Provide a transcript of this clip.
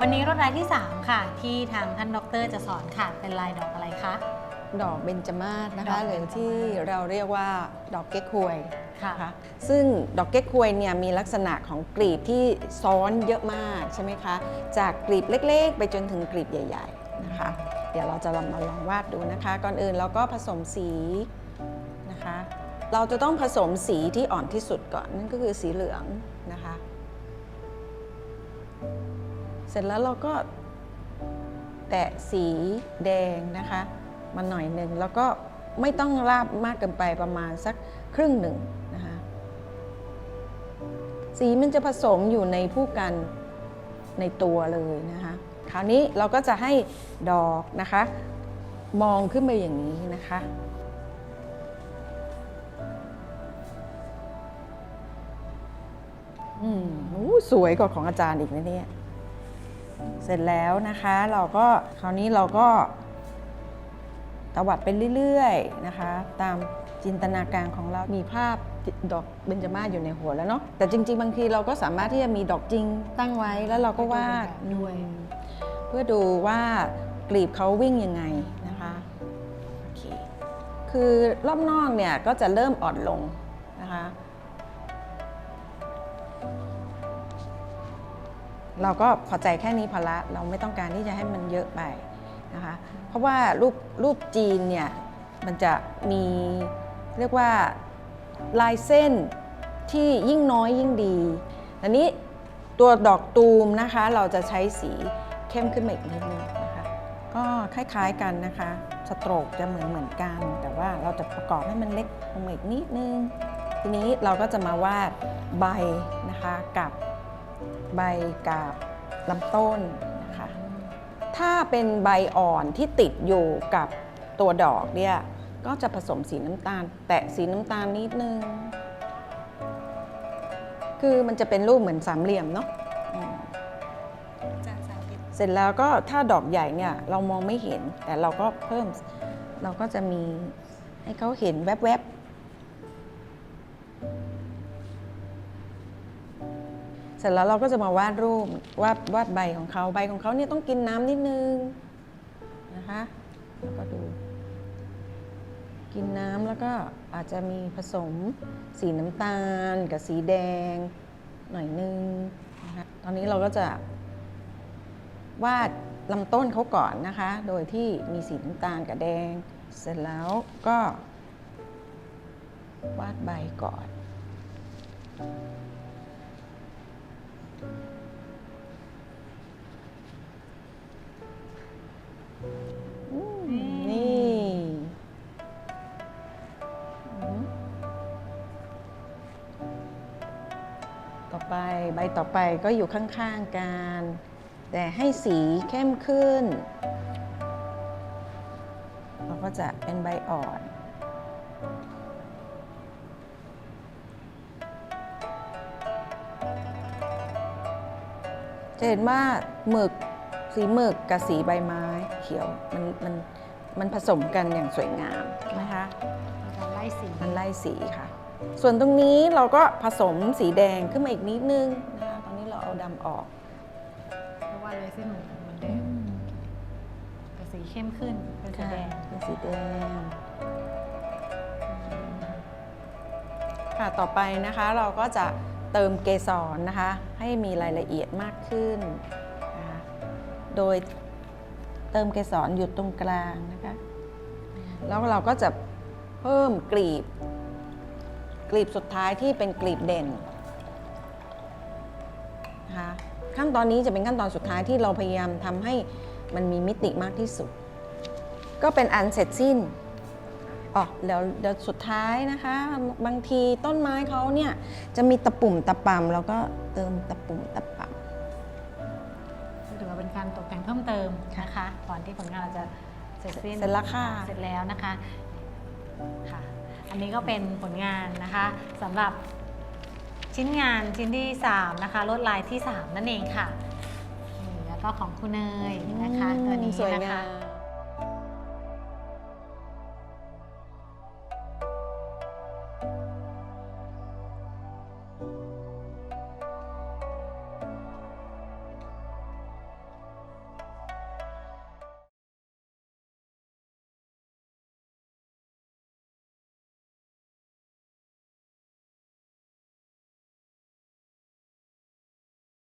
วันนี้รถลายที่ 3 ค่ะ ที่ทางท่านดรจะสอนค่ะเป็นลายดอกอะไรคะ ดอกเบญจมาศนะดอคะกหเบรืญอจมาศที่เราเรียกว่าดอกเก๊กฮวยค่ะนะคะซึ่งดอกเก๊กฮวยเนี่ยมีลักษณะของกลีบที่ซ้อนเยอะมากใช่ไหมคะ จากกลีบเล็กๆ ไปจนถึงกลีบใหญ่ ๆนะคะ เดี๋ยวเราจะลองมาลองวาดดูนะคะ ก่อนอื่นเราก็ผสมสีนะคะ เราจะต้องผสมสีที่อ่อนที่สุดก่อนนั่นก็คือสีเหลืองนะคะเส ร็จแล้วเราก็แตะสีแดงนะคะมาหน่อยหนึ่งแล้วก็ไม่ต้องราบมากเกินไปประมาณสักครึ่งหนึ่งนะคะสีมันจะผสมอยู่ในผู้กันในตัวเลยนะคะ คราวนี้เราก็จะให้ดอกนะคะ มองขึ้นไปอย่างนี้นะคะ อืมอู้สวยกว่าของอาจารย์อีกนะเนี่ย เสร็จแล้วนะคะ เราก็คราวนี้เราก็ตวัดไปเรื่อยๆนะคะ ตามจินตนาการของเรา มีภาพดอกเบญจมาศอยู่ในหัวแล้วเนาะ แต่จริง ๆ บางทีเราก็สามารถที่จะมีดอกจริงตั้งไว้แล้วเราก็วาดให้ดูเป็นแบบด้วยอืมเพื่อดูว่ากลีบเขาวิ่งยังไงนะคะโอเคคือรอบนอกเนี่ยก็จะเริ่มอ่อนลงนะคะ เราก็พอใจแค่นี้พอละเราไม่ต้องการที่จะให้มันเยอะไปนะคะเพราะว่ารูปรูปจีนเนี่ยมันจะมีเรียกว่าลายเส้นที่ยิ่งน้อยยิ่งดีอันนี้ตัวดอกตูมนะคะเราจะใช้สีเข้มขึ้นมาอีกนิดนึงนะคะก็คล้ายๆกันนะคะสโตรกจะเหมือนเหมือนกัน แต่ว่าเราจะประกอบให้มันเล็กลงมาอีกนิดนึง ทีนี้เราก็จะมาวาดใบนะคะกับ ใบกับลำต้นนะคะถ้าเป็นใบอ่อนที่ติดอยู่กับตัวดอกเนี่ยก็จะผสมสีน้ำตาล แตะสีน้ำตาลนิดนึง คือมันจะเป็นรูปเหมือนสามเหลี่ยมเนาะเสร็จแล้วก็ถ้าดอกใหญ่เนี่ยเรามองไม่เห็น แต่เราก็เพิ่มเราก็จะมีให้เขาเห็นแวบ ร็จแล้วเราก็จะมาวาดรูปวาดวาดใบของเขาใบของเขาเนี่ยต้องกินน้ำนิดนึงนะคะแล้วก็ดูกินน้ำแล้วก็อาจจะมีผสมสีน้ำตาลกับสีแดงหน่อยนึงนะคะตอนนี้เราก็จะวาดลำต้นเขาก่อนนะคะ โดยที่มีสีน้ำตาลกับแดง เสร็จแล้วก็วาดใบก่อน อไป ใบต่อไปก็อยู่ข้างๆกัน แต่ให้สีเข้มขึ้น เราก็จะเป็นใบอ่อน จะเห็นว่าหมึกสีหมึกกับสีใบไม้เขียวมันมันมันผสมกันอย่างสวยงามนะคะการไล่สีมันไล่สีค่ะ ส่วนตรงนี้เราก็ผสมสีแดงขึ้นมาอีกนิดนึงนะคะตอนนี้เราเอาดำออกเพราะว่าลายเส้นเหมือนเหมือนเดิมแต่สีเข้มขึ้นเป็นสีแดงเป็นสีแดงค่ะต่อไปนะคะเราก็จะเติมเกสรนะคะ ให้มีรายละเอียดมากขึ้นนะคะโดยเติมเกสรอยู่ตรงกลางนะคะ แล้วเราก็จะเพิ่มกลีบ กลีบสุดท้ายที่เป็นกลีบเด่นนะคะขั้นตอนนี้จะเป็นขั้นตอนสุดท้ายที่เราพยายามทำให้มันมีมิติมากที่สุด ก็เป็นอันเสร็จสิ้นอ๋อเดี๋ยวเดี๋ยวสุดท้ายนะคะ บางทีต้นไม้เขาเนี่ยจะมีตะปุ่มตะปำแล้วก็เติมตะปุ่มตะปำถือว่าเป็นการตกแต่งเพิ่มเติมนะคะก่อนที่ผลงานเราจะเสร็จสิ้นเสร็จแล้วค่ะเสร็จแล้วนะคะค่ะอั นนี้ก็เป็นผลงานนะคะสำหรับชิ้นงานชิ้นที่ 3 นะคะลวดลายที่ 3 นั่นเองค่ะนี่แล้วก็ของคุณเนยนะคะตัวนี้สวยนะงาคะม